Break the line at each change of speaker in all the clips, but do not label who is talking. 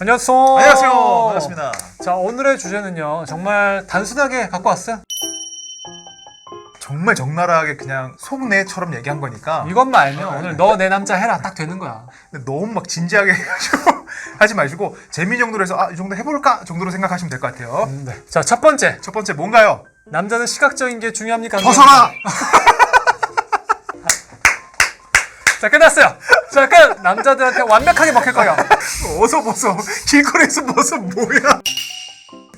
안녕하세요.
안녕하세요. 반갑습니다.
자, 오늘의 주제는요. 정말 단순하게 갖고 왔어요.
정말 적나라하게 그냥 속내처럼 얘기한 거니까
이것만 알면 오늘 너내 남자 해라 딱 되는 거야.
근데 너무 막 진지하게 해가지고 하지 마시고 재미 정도로 해서 아, 이 정도 해볼까 정도로 생각하시면 될 것 같아요.
음, 네. 자, 첫 번째.
첫 번째 뭔가요?
남자는 시각적인 게 중요합니까?
벗어라!
자, 끝났어요. 자, 끝. 남자들한테 완벽하게 먹힐 거예요.
어서 벗어. 길거리에서 벗어 뭐야?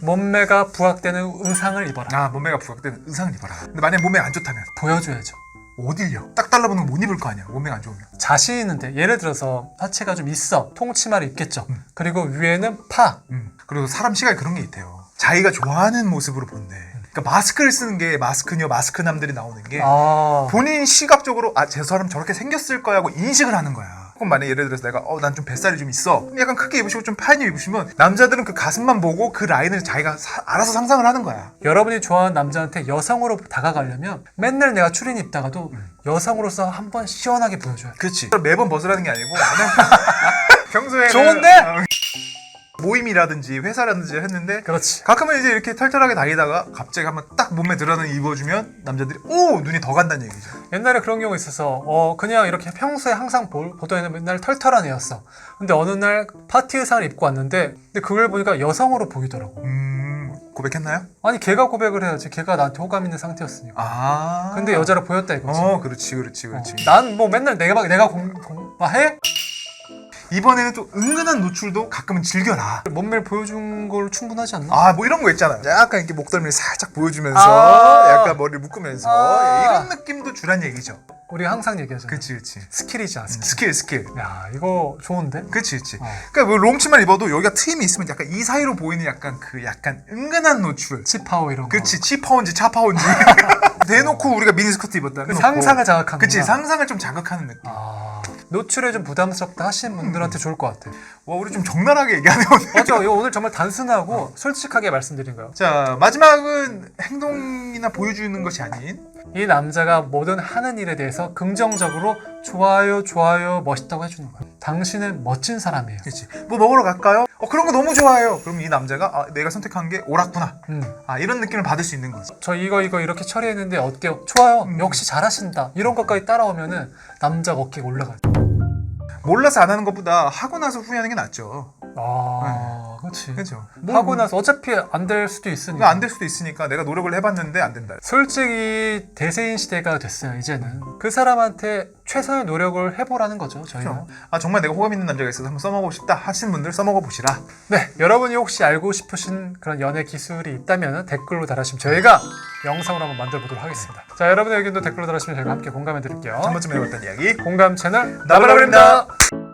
몸매가 부각되는 의상을 입어라.
아 몸매가 부각되는 의상을 입어라. 근데 만약 몸매 안 좋다면
보여줘야죠.
어딜요? 딱 달라붙는 거못 입을 거 아니야. 몸매가 안 좋으면.
자신 있는데 예를 들어서 하체가 좀 있어 통치마를 입겠죠 그리고 위에는 파
음. 그리고 사람 시각에 그런 게 있대요. 자기가 좋아하는 모습으로 본대. 그러니까 마스크를 쓰는 게 마스크녀 마스크남들이 나오는 게
아,
본인 시각적으로 아 저 사람 저렇게 생겼을 거야 하고 인식을 하는 거야. 그럼 만약 예를 들어서 내가 어 난 좀 뱃살이 좀 있어. 약간 크게 입으시고 좀 파인 옷 입으시면 남자들은 그 가슴만 보고 그 라인을 자기가 사- 알아서 상상을 하는 거야.
여러분이 좋아하는 남자한테 여성으로 다가가려면 맨날 내가 추린 입다가도 여성으로서 한번 시원하게 보여줘야 돼
그렇지. 매번 벗으라는 게 아니고 그냥 평소에는
좋은데?
어, 모임이라든지 회사라든지 했는데
그렇지
가끔은 이제 이렇게 털털하게 다니다가 갑자기 한번 딱 몸에 드러나는 입어주면 남자들이 오 눈이 더 간다는 얘기죠.
옛날에 그런 경우 있어서 어 그냥 이렇게 평소에 항상 볼, 보던 애는 맨날 털털한 애였어 근데 어느 날 파티 의상을 입고 왔는데 근데 그걸 보니까 여성으로 보이더라고
음 고백했나요?
아니 걔가 고백을 해야지 걔가 나한테 호감 있는 상태였으니까
아
근데 여자로 보였다 이거지
어 그렇지 그렇지 그렇지.
난 뭐 맨날 내가 막 내가 공, 공, 막 해?
이번에는 또 은근한 노출도 가끔은 즐겨라.
몸매를 보여준 걸 충분하지 않나?
아 뭐 이런 거 있잖아. 약간 이렇게 목덜미를 살짝 보여주면서
아.
약간 머리를 묶으면서
아.
이런 느낌도 주란 얘기죠.
우리 가 항상 얘기하잖아.
그치 그치.
스킬이지 않아. 스킬.
스킬 스킬.
야 이거 좋은데?
그치 그치.
어.
그러니까 뭐 롱치만 입어도 여기가 트임이 있으면 약간 이 사이로 보이는 약간 그 약간 은근한 노출.
치파오 이런 거.
그치 치파온지 차파온지 대놓고 우리가 미니스커트 입었다.
그 상상을 자극하는
그치. 상상을 좀 자극하는 느낌.
아 노출에 좀 부담스럽다 하시는 분들한테 좋을 것 같아.
와 우리 좀 적나라하게 얘기하네 오늘.
맞아. 이거 오늘 정말 단순하고 솔직하게 말씀드린 거예요.
자 마지막은 행동이나 보여주는 것이 아닌
이 남자가 뭐든 하는 일에 대해서 긍정적으로 좋아요, 좋아요, 멋있다고 해주는 거야. 당신은 멋진 사람이에요.
그치 뭐 먹으러 갈까요? 어 그런 거 너무 좋아해요. 그럼 이 남자가 아, 내가 선택한 게 옳았구나.
음.
아 이런 느낌을 받을 수 있는 거지.
저 이거 이거 이렇게 처리했는데 어때요? 좋아요.
음.
역시 잘하신다. 이런 것까지 따라오면은 남자가 어깨가 올라가요.
몰라서 안 하는 것보다 하고 나서 후회하는 게 낫죠.
아, 그렇지.
그렇죠.
하고 나서 어차피 안 될 수도 있으니까.
안 될 수도 있으니까 내가 노력을 해봤는데 안 된다.
솔직히 대세인 시대가 됐어요. 이제는 그 사람한테 최선의 노력을 해보라는 거죠. 저희는.
그렇죠. 아 정말 내가 호감 있는 남자가 있어서 한번 써먹고 싶다 하시는 분들 써먹어 보시라.
네, 여러분이 혹시 알고 싶으신 그런 연애 기술이 있다면 댓글로 달아주시면 저희가 영상으로 한번 만들어 보도록 하겠습니다. 자, 여러분의 의견도 댓글로 달아주시면 저희가 함께 공감해 드릴게요.
한 번쯤 해봤던 이야기.
공감 채널
나브라브입니다.